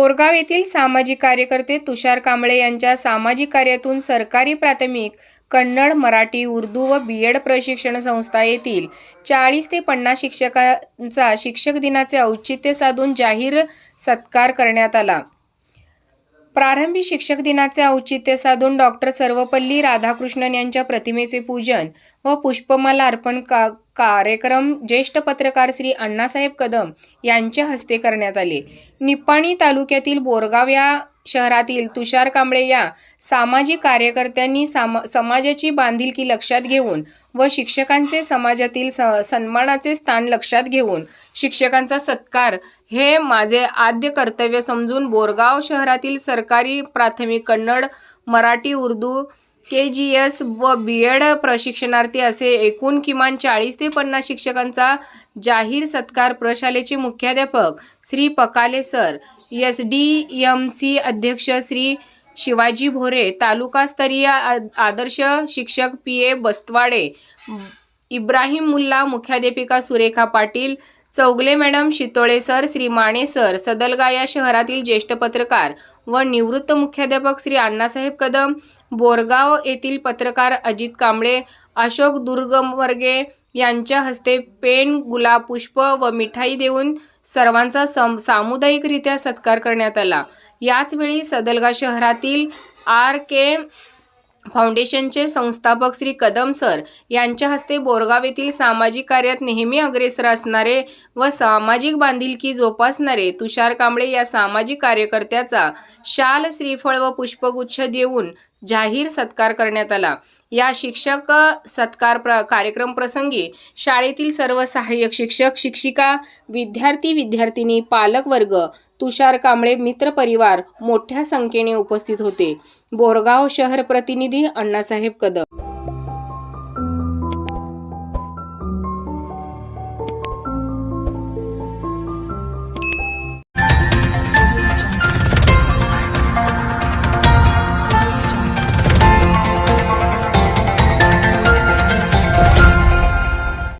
बोरगाव येथील सामाजिक कार्यकर्ते तुषार कांबळे यांच्या सामाजिक कार्यातून सरकारी प्राथमिक कन्नड मराठी उर्दू व बी एड प्रशिक्षण संस्था येथील चाळीस ते पन्नास शिक्षकांचा शिक्षक दिनाचे औचित्य साधून जाहीर सत्कार करण्यात आला. प्रारंभी शिक्षक दिनाचे औचित्य साधून डॉक्टर सर्वपल्ली राधाकृष्णन यांच्या प्रतिमेचे पूजन व पुष्पमाला अर्पण का कार्यक्रम ज्येष्ठ पत्रकार श्री अण्णासाहेब कदम यांच्या हस्ते करण्यात आले. निपाणी तालुक्यातील बोरगाव या शहरातील तुषार कांबळे या सामाजिक कार्यकर्त्यांनी साम समाजाची बांधिलकी लक्षात घेऊन व शिक्षकांचे समाजातील स सन्मानाचे स्थान लक्षात घेऊन शिक्षकांचा सत्कार. हे माझे आद्य कर्तव्य समजून बोरगाव शहरातील सरकारी प्राथमिक Kannada Marathi Urdu K G S व बी एड प्रशिक्षणार्थी असे एकूण किमान चाळीस ते पन्नास शिक्षकांचा जाहीर सत्कार प्रशालेचे मुख्याध्यापक Shri Pakale sir S D M C अध्यक्ष श्री शिवाजी भोरे तालुकास्तरीय आदर्श शिक्षक पी ए बस्तवाडे इब्राहिम मुल्ला मुख्याध्यापिका Surekha Patil Chougale madam Shitole sir Shri Mane sir Sadalga या शहरातील ज्येष्ठ पत्रकार व निवृत्त मुख्याध्यापक श्री अण्णासाहेब कदम बोरगाव येथील पत्रकार अजित कांबळे अशोक दुर्गमवर्गे यांच्या हस्ते पेन गुलाब पुष्प व मिठाई देऊन सर्वांचा सम सामुदायिकरित्या सत्कार करण्यात आला. याचवेळी सदलगा शहरातील आर के फाउंडेशनचे संस्थापक श्री कदम सर यांच्या हस्ते बोरगाव येथील सामाजिक कार्यात नेहमी अग्रेसर असणारे व सामाजिक बांधिलकी जोपासणारे तुषार कांबळे या सामाजिक कार्यकर्त्याचा शाल श्रीफळ व पुष्पगुच्छ देऊन जाहीर सत्कार करण्यात आला. या शिक्षक सत्कार प्र कार्यक्रम प्रसंगी शाळेतील सर्व सहाय्यक शिक्षक शिक्षिका विद्यार्थी विद्यार्थिनी पालकवर्ग तुषार कांबळे मित्रपरिवार मोठ्या संख्येने उपस्थित होते. बोरगाव शहर प्रतिनिधी अण्णासाहेब कदम.